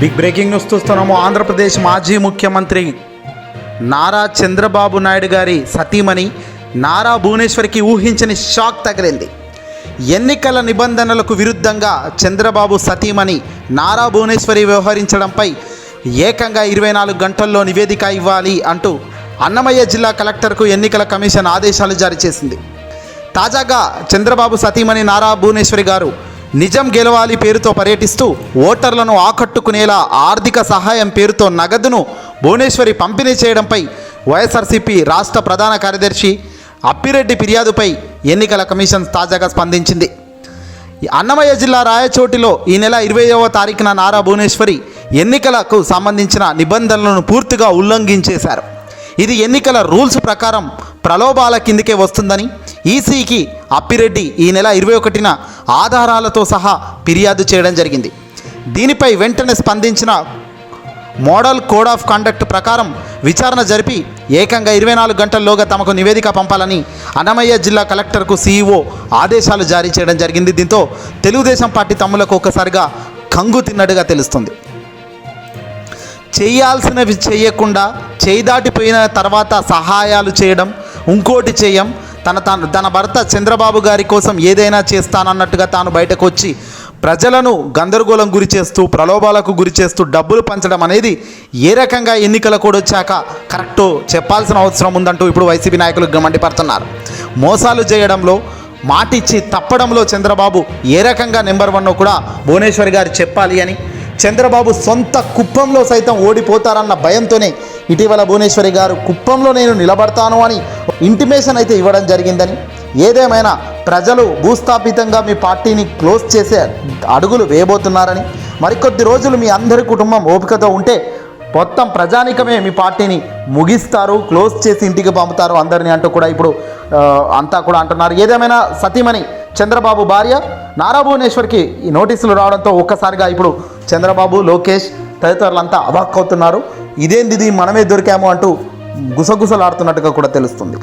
Big breaking news చూస్తున్నాము. ఆంధ్రప్రదేశ్ మాజీ ముఖ్యమంత్రి నారా చంద్రబాబు నాయుడు గారి సతీమణి నారా భువనేశ్వరికి ఊహించని షాక్ తగిలింది. ఎన్నికల నిబంధనలకు విరుద్ధంగా చంద్రబాబు సతీమణి నారా భువనేశ్వరి వ్యవహరించడంపై ఏకంగా ఇరవై నాలుగు గంటల్లో నివేదిక ఇవ్వాలి అంటూ అన్నమయ్య జిల్లా కలెక్టర్కు ఎన్నికల కమిషన్ ఆదేశాలు జారీ చేసింది. తాజాగా చంద్రబాబు సతీమణి నారా భువనేశ్వరి గారు నిజం గెలవాలి పేరుతో పర్యటిస్తూ ఓటర్లను ఆకట్టుకునేలా ఆర్థిక సహాయం పేరుతో నగదును భువనేశ్వరి పంపిణీ చేయడంపై వైఎస్ఆర్సీపీ రాష్ట్ర ప్రధాన కార్యదర్శి అప్పిరెడ్డి ఫిర్యాదుపై ఎన్నికల కమిషన్ తాజాగా స్పందించింది. అన్నమయ్య జిల్లా రాయచోటిలో ఈ నెల ఇరవైవ తారీఖున నారా భువనేశ్వరి ఎన్నికలకు సంబంధించిన నిబంధనలను పూర్తిగా ఉల్లంఘించేశారు. ఇది ఎన్నికల రూల్స్ ప్రకారం ప్రలోభాల కిందికే వస్తుందని ఈసీకి అప్పిరెడ్డి ఈ నెల ఇరవై ఒకటిన ఆధారాలతో సహా ఫిర్యాదు చేయడం జరిగింది. దీనిపై వెంటనే స్పందించిన మోడల్ కోడ్ ఆఫ్ కండక్ట్ ప్రకారం విచారణ జరిపి ఏకంగా ఇరవై నాలుగు గంటల్లోగా తమకు నివేదిక పంపాలని అన్నమయ్య జిల్లా కలెక్టర్కు సీఈఓ ఆదేశాలు జారీ చేయడం జరిగింది. దీంతో తెలుగుదేశం పార్టీ తమ్ములకు ఒక్కసారిగా కంగు తిన్నట్టుగా తెలుస్తుంది. చేయాల్సినవి చేయకుండా చేయి దాటిపోయిన తర్వాత సహాయాలు చేయడం ఇంకోటి చేయం తన తాను తన భర్త చంద్రబాబు గారి కోసం ఏదైనా చేస్తానన్నట్టుగా తాను బయటకు వచ్చి ప్రజలను గందరగోళం గురి చేస్తూ ప్రలోభాలకు గురి చేస్తూ డబ్బులు పంచడం అనేది ఏ రకంగా ఎన్నికల కూడా వచ్చాక కరెక్ట్ చెప్పాల్సిన అవసరం ఉందంటూ ఇప్పుడు వైసీపీ నాయకులు మండిపడుతున్నారు మోసాలు చేయడంలో మాటిచ్చి తప్పడంలో చంద్రబాబు ఏ రకంగా నెంబర్ వన్ కూడా భువనేశ్వరి గారు చెప్పాలి అని చంద్రబాబు సొంత కుప్పంలో సైతం ఓడిపోతారన్న భయంతోనే ఇటీవల భువనేశ్వరి గారు కుప్పంలో నేను నిలబడతాను అని ఇంటిమేషన్ అయితే ఇవ్వడం జరిగిందని. ఏదేమైనా ప్రజలు భూస్థాపితంగా మీ పార్టీని క్లోజ్ చేసే అడుగులు వేయబోతున్నారని. మరికొద్ది రోజులు మీ అందరి కుటుంబం ఓపికతో ఉంటే మొత్తం ప్రజానికమే మీ పార్టీని ముగిస్తారు క్లోజ్ చేసి ఇంటికి పంపుతారు అందరినీ అంటూ కూడా ఇప్పుడు అంతా కూడా అంటున్నారు. ఏదేమైనా సతీమణి చంద్రబాబు భార్య నారా భువనేశ్వర్కి ఈ నోటీసులు రావడంతో ఒక్కసారిగా ఇప్పుడు చంద్రబాబు లోకేష్ తదితరులంతా అవాక్కవుతున్నారు ఇదేంది ఇది మనమే దొరికాము అంటూ గుసగుసలాడుతున్నట్టుగా కూడా తెలుస్తుంది.